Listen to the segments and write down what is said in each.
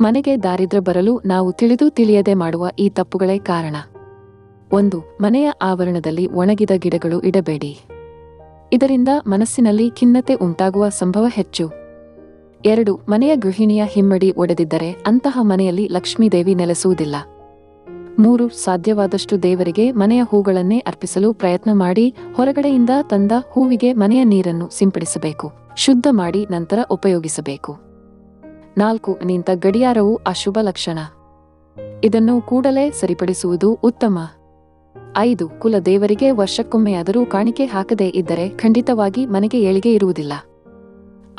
ಮನೆಗೆ ದಾರಿದ್ರ ಬರಲು ನಾವು ತಿಳಿದು ತಿಳಿಯದೆ ಮಾಡುವ ಈ ತಪ್ಪುಗಳೇ ಕಾರಣ. ಒಂದು, ಮನೆಯ ಆವರಣದಲ್ಲಿ ಒಣಗಿದ ಗಿಡಗಳು ಇಡಬೇಡಿ. ಇದರಿಂದ ಮನಸ್ಸಿನಲ್ಲಿ ಖಿನ್ನತೆ ಉಂಟಾಗುವ ಸಂಭವ ಹೆಚ್ಚು. ಎರಡು, ಮನೆಯ ಗೃಹಿಣಿಯ ಹಿಮ್ಮಡಿ ಒಡೆದಿದ್ದರೆ ಅಂತಹ ಮನೆಯಲ್ಲಿ ಲಕ್ಷ್ಮೀದೇವಿ ನೆಲೆಸುವುದಿಲ್ಲ. ಮೂರು, ಸಾಧ್ಯವಾದಷ್ಟು ದೇವರಿಗೆ ಮನೆಯ ಹೂಗಳನ್ನೇ ಅರ್ಪಿಸಲು ಪ್ರಯತ್ನ ಮಾಡಿ ಹೊರಗಡೆಯಿಂದ ತಂದ ಹೂವಿಗೆ ಮನೆಯ ನೀರನ್ನು ಸಿಂಪಡಿಸಬೇಕು. ಶುದ್ಧ ಮಾಡಿ ನಂತರ ಉಪಯೋಗಿಸಬೇಕು. ನಾಲ್ಕು, ನಿಂತ ಗಡಿಯಾರವು ಅಶುಭ ಲಕ್ಷಣ. ಇದನ್ನು ಕೂಡಲೇ ಸರಿಪಡಿಸುವುದು ಉತ್ತಮ. ಐದು, ಕುಲ ದೇವರಿಗೆ ವರ್ಷಕ್ಕೊಮ್ಮೆಯಾದರೂ ಕಾಣಿಕೆ ಹಾಕದೇ ಇದ್ದರೆ ಖಂಡಿತವಾಗಿ ಮನೆಗೆ ಏಳಿಗೆ ಇರುವುದಿಲ್ಲ.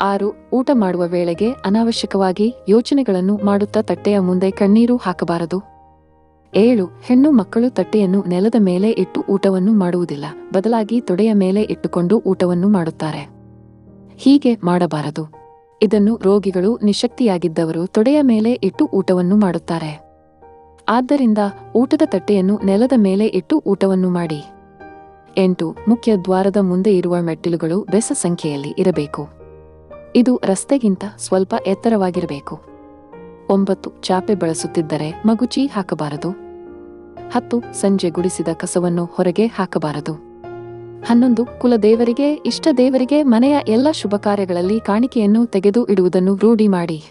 ಆರು, ಊಟ ಮಾಡುವ ವೇಳೆಗೆ ಅನಾವಶ್ಯಕವಾಗಿ ಯೋಚನೆಗಳನ್ನು ಮಾಡುತ್ತಾ ತಟ್ಟೆಯ ಮುಂದೆ ಕಣ್ಣೀರು ಹಾಕಬಾರದು. ಏಳು, ಹೆಣ್ಣು ಮಕ್ಕಳು ತಟ್ಟೆಯನ್ನು ನೆಲದ ಮೇಲೆ ಇಟ್ಟು ಊಟವನ್ನು ಮಾಡುವುದಿಲ್ಲ. ಬದಲಾಗಿ ತೊಡೆಯ ಮೇಲೆ ಇಟ್ಟುಕೊಂಡು ಊಟವನ್ನು ಮಾಡುತ್ತಾರೆ. ಹೀಗೆ ಮಾಡಬಾರದು. ಇದನ್ನು ರೋಗಿಗಳು ನಿಶಕ್ತಿಯಾಗಿದ್ದವರು ತೊಡೆಯ ಮೇಲೆ ಇಟ್ಟು ಊಟವನ್ನು ಮಾಡುತ್ತಾರೆ. ಆದ್ದರಿಂದ ಊಟದ ತಟ್ಟೆಯನ್ನು ನೆಲದ ಮೇಲೆ ಇಟ್ಟು ಊಟವನ್ನು ಮಾಡಿ. ಎಂಟು, ಮುಖ್ಯ ದ್ವಾರದ ಮುಂದೆ ಇರುವ ಮೆಟ್ಟಿಲುಗಳು ಬೆಸ ಸಂಖ್ಯೆಯಲ್ಲಿ ಇರಬೇಕು. ಇದು ರಸ್ತೆಗಿಂತ ಸ್ವಲ್ಪ ಎತ್ತರವಾಗಿರಬೇಕು. ಒಂಬತ್ತು, ಚಾಪೆ ಬಳಸುತ್ತಿದ್ದರೆ ಮಗುಚಿ ಹಾಕಬಾರದು. ಹತ್ತು, ಸಂಜೆ ಗುಡಿಸಿದ ಕಸವನ್ನು ಹೊರಗೆ ಹಾಕಬಾರದು. ಹನ್ನೊಂದು, ಕುಲದೇವರಿಗೆ ಇಷ್ಟ ದೇವರಿಗೆ ಮನೆಯ ಎಲ್ಲ ಶುಭ ಕಾರ್ಯಗಳಲ್ಲಿ ಕಾಣಿಕೆಯನ್ನು ತೆಗೆದು ಇಡುವುದನ್ನು ರೂಢಿ ಮಾಡಿ.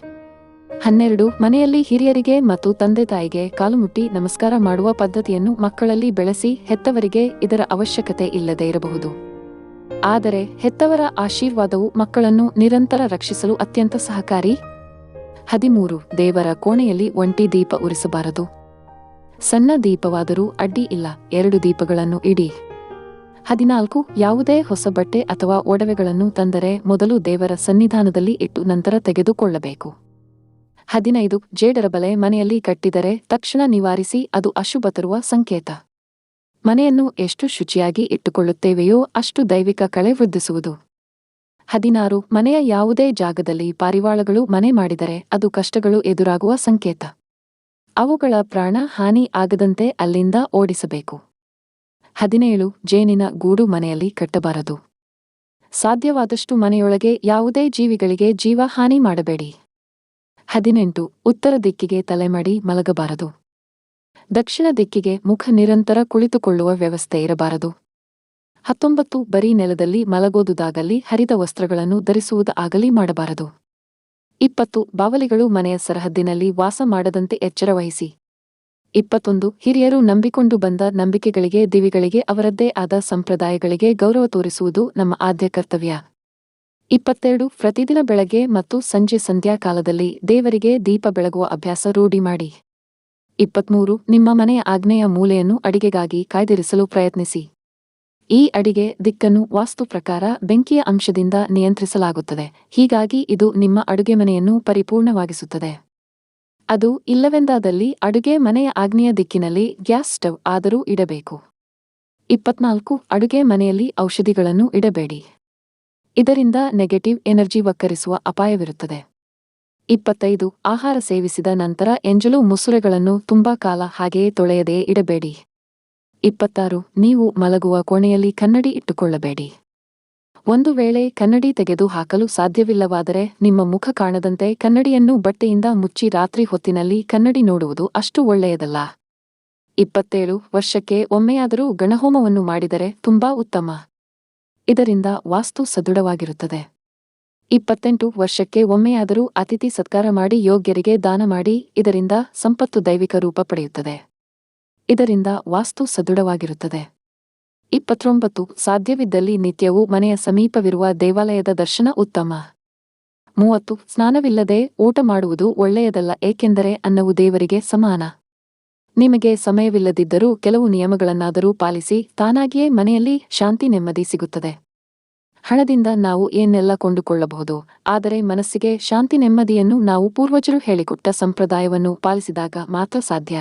ಹನ್ನೆರಡು, ಮನೆಯಲ್ಲಿ ಹಿರಿಯರಿಗೆ ಮತ್ತು ತಂದೆ ತಾಯಿಗೆ ಕಾಲುಮುಟ್ಟಿ ನಮಸ್ಕಾರ ಮಾಡುವ ಪದ್ಧತಿಯನ್ನು ಮಕ್ಕಳಲ್ಲಿ ಬೆಳೆಸಿ ಹೆತ್ತವರಿಗೆ ಇದರ ಅವಶ್ಯಕತೆ ಇಲ್ಲದೆ ಇರಬಹುದು. ಆದರೆ, ಹೆತ್ತವರ ಆಶೀರ್ವಾದವು ಮಕ್ಕಳನ್ನು ನಿರಂತರ ರಕ್ಷಿಸಲು ಅತ್ಯಂತ ಸಹಕಾರಿ? ಹದಿಮೂರು, ದೇವರ ಕೋಣೆಯಲ್ಲಿ ಒಂಟಿ ದೀಪ ಉರಿಸಬಾರದು. ಸಣ್ಣ ದೀಪವಾದರೂ ಅಡ್ಡಿ ಇಲ್ಲ, ಎರಡು ದೀಪಗಳನ್ನು ಇಡಿ. ಹದಿನಾಲ್ಕು, ಯಾವುದೇ ಹೊಸ ಬಟ್ಟೆ ಅಥವಾ ಒಡವೆಗಳನ್ನು ತಂದರೆ ಮೊದಲು ದೇವರ ಸನ್ನಿಧಾನದಲ್ಲಿ ಇಟ್ಟು ನಂತರ ತೆಗೆದುಕೊಳ್ಳಬೇಕು. ಹದಿನೈದು, ಜೇಡರ ಬಲೆ ಮನೆಯಲ್ಲಿ ಕಟ್ಟಿದರೆ ತಕ್ಷಣ ನಿವಾರಿಸಿ ಅದು ಅಶುಭ ತರುವ ಸಂಕೇತ. ಮನೆಯನ್ನು ಎಷ್ಟು ಶುಚಿಯಾಗಿ ಇಟ್ಟುಕೊಳ್ಳುತ್ತೇವೆಯೋ ಅಷ್ಟು ದೈವಿಕ ಕಳೆ ವೃದ್ಧಿಸುವುದು. ಹದಿನಾರು, ಮನೆಯ ಯಾವುದೇ ಜಾಗದಲ್ಲಿ ಪಾರಿವಾಳಗಳು ಮನೆ ಮಾಡಿದರೆ ಅದು ಕಷ್ಟಗಳು ಎದುರಾಗುವ ಸಂಕೇತ. ಅವುಗಳ ಪ್ರಾಣ ಹಾನಿ ಆಗದಂತೆ ಅಲ್ಲಿಂದ ಓಡಿಸಬೇಕು. ಹದಿನೇಳು, ಜೇನಿನ ಗೂಡು ಮನೆಯಲ್ಲಿ ಕಟ್ಟಬಾರದು. ಸಾಧ್ಯವಾದಷ್ಟು ಮನೆಯೊಳಗೆ ಯಾವುದೇ ಜೀವಿಗಳಿಗೆ ಜೀವ ಹಾನಿ ಮಾಡಬೇಡಿ. ಹದಿನೆಂಟು, ಉತ್ತರ ದಿಕ್ಕಿಗೆ ತಲೆಮಡಿ ಮಲಗಬಾರದು. ದಕ್ಷಿಣ ದಿಕ್ಕಿಗೆ ಮುಖ ನಿರಂತರ ಕುಳಿತುಕೊಳ್ಳುವ ವ್ಯವಸ್ಥೆ ಇರಬಾರದು. ಹತ್ತೊಂಬತ್ತು, ಬರೀ ನೆಲದಲ್ಲಿ ಮಲಗೋದುದಾಗಲಿ ಹರಿದ ವಸ್ತ್ರಗಳನ್ನು ಧರಿಸುವುದಾಗಲಿ ಮಾಡಬಾರದು. ಇಪ್ಪತ್ತು, ಬಾವಲಿಗಳು ಮನೆಯ ಸರಹದ್ದಿನಲ್ಲಿ ವಾಸ ಮಾಡದಂತೆ ಎಚ್ಚರ ವಹಿಸಿ ಇಪ್ಪತ್ತೊಂದು, ಹಿರಿಯರು ನಂಬಿಕೊಂಡು ಬಂದ ನಂಬಿಕೆಗಳಿಗೆ, ದಿವಿಗಳಿಗೆ, ಅವರದ್ದೇ ಆದ ಸಂಪ್ರದಾಯಗಳಿಗೆ ಗೌರವ ತೋರಿಸುವುದು ನಮ್ಮ ಆದ್ಯ ಕರ್ತವ್ಯ. ಇಪ್ಪತ್ತೆರಡು, ಪ್ರತಿದಿನ ಬೆಳಗ್ಗೆ ಮತ್ತು ಸಂಜೆ ಸಂಧ್ಯಾಕಾಲದಲ್ಲಿ ದೇವರಿಗೆ ದೀಪ ಬೆಳಗುವ ಅಭ್ಯಾಸ ರೂಢಿ ಮಾಡಿ. ಇಪ್ಪತ್ಮೂರು, ನಿಮ್ಮ ಮನೆಯ ಆಜ್ಞೆಯ ಮೂಲೆಯನ್ನು ಅಡಿಗೆಗಾಗಿ ಕಾಯ್ದಿರಿಸಲು ಪ್ರಯತ್ನಿಸಿ. ಈ ಅಡಿಗೆ ದಿಕ್ಕನ್ನು ವಾಸ್ತು ಪ್ರಕಾರ ಬೆಂಕಿಯ ಅಂಶದಿಂದ ನಿಯಂತ್ರಿಸಲಾಗುತ್ತದೆ. ಹೀಗಾಗಿ ಇದು ನಿಮ್ಮ ಅಡುಗೆ ಮನೆಯನ್ನು ಪರಿಪೂರ್ಣವಾಗಿಸುತ್ತದೆ. ಅದು ಇಲ್ಲವೆಂದಾದಲ್ಲಿ ಅಡುಗೆ ಮನೆಯ ಆಗ್ನೆಯ ದಿಕ್ಕಿನಲ್ಲಿ ಗ್ಯಾಸ್ ಸ್ಟವ್ ಆದರೂ ಇಡಬೇಕು. ಇಪ್ಪತ್ನಾಲ್ಕು, ಅಡುಗೆ ಮನೆಯಲ್ಲಿ ಔಷಧಿಗಳನ್ನು ಇಡಬೇಡಿ. ಇದರಿಂದ ನೆಗೆಟಿವ್ ಎನರ್ಜಿ ವಕ್ಕರಿಸುವ ಅಪಾಯವಿರುತ್ತದೆ. ಇಪ್ಪತ್ತೈದು, ಆಹಾರ ಸೇವಿಸಿದ ನಂತರ ಎಂಜಲು ಮುಸುರೆಗಳನ್ನು ತುಂಬಾ ಕಾಲ ಹಾಗೆಯೇ ತೊಳೆಯದೇ ಇಡಬೇಡಿ. ಇಪ್ಪತ್ತಾರು, ನೀವು ಮಲಗುವ ಕೋಣೆಯಲ್ಲಿ ಕನ್ನಡಿ ಇಟ್ಟುಕೊಳ್ಳಬೇಡಿ. ಒಂದು ವೇಳೆ ಕನ್ನಡಿ ತೆಗೆದು ಹಾಕಲು ಸಾಧ್ಯವಿಲ್ಲವಾದರೆ ನಿಮ್ಮ ಮುಖ ಕಾಣದಂತೆ ಕನ್ನಡಿಯನ್ನು ಬಟ್ಟೆಯಿಂದ ಮುಚ್ಚಿ ರಾತ್ರಿ ಹೊತ್ತಿನಲ್ಲಿ ಕನ್ನಡಿ ನೋಡುವುದು ಅಷ್ಟು ಒಳ್ಳೆಯದಲ್ಲ. ಇಪ್ಪತ್ತೇಳು ವರ್ಷಕ್ಕೆ ಒಮ್ಮೆಯಾದರೂ ಗಣಹೋಮವನ್ನು ಮಾಡಿದರೆ ತುಂಬಾ ಉತ್ತಮ. ಇದರಿಂದ ವಾಸ್ತು ಸದೃಢವಾಗಿರುತ್ತದೆ. ಇಪ್ಪತ್ತೆಂಟು ವರ್ಷಕ್ಕೆ ಒಮ್ಮೆಯಾದರೂ ಅತಿಥಿ ಸತ್ಕಾರ ಮಾಡಿ ಯೋಗ್ಯರಿಗೆ ದಾನ ಮಾಡಿ, ಇದರಿಂದ ಸಂಪತ್ತು ದೈವಿಕ ರೂಪ ಪಡೆಯುತ್ತದೆ. ಇದರಿಂದ ವಾಸ್ತು ಸದೃಢವಾಗಿರುತ್ತದೆ. ಇಪ್ಪತ್ತೊಂಬತ್ತು ಸಾಧ್ಯವಿದ್ದಲ್ಲಿ ನಿತ್ಯವೂ ಮನೆಯ ಸಮೀಪವಿರುವ ದೇವಾಲಯದ ದರ್ಶನ ಉತ್ತಮ. ಮೂವತ್ತು, ಸ್ನಾನವಿಲ್ಲದೆ ಊಟ ಮಾಡುವುದು ಒಳ್ಳೆಯದಲ್ಲ, ಏಕೆಂದರೆ ಅನ್ನವು ದೇವರಿಗೆ ಸಮಾನ. ನಿಮಗೆ ಸಮಯವಿಲ್ಲದಿದ್ದರೂ ಕೆಲವು ನಿಯಮಗಳನ್ನಾದರೂ ಪಾಲಿಸಿ, ತಾನಾಗಿಯೇ ಮನೆಯಲ್ಲಿ ಶಾಂತಿ ನೆಮ್ಮದಿ ಸಿಗುತ್ತದೆ. ಹಣದಿಂದ ನಾವು ಏನೆಲ್ಲ ಕೊಂಡುಕೊಳ್ಳಬಹುದು, ಆದರೆ ಮನಸ್ಸಿಗೆ ಶಾಂತಿ ನೆಮ್ಮದಿಯನ್ನು ನಾವು ಪೂರ್ವಜರು ಹೇಳಿಕೊಟ್ಟ ಸಂಪ್ರದಾಯವನ್ನು ಪಾಲಿಸಿದಾಗ ಮಾತ್ರ ಸಾಧ್ಯ.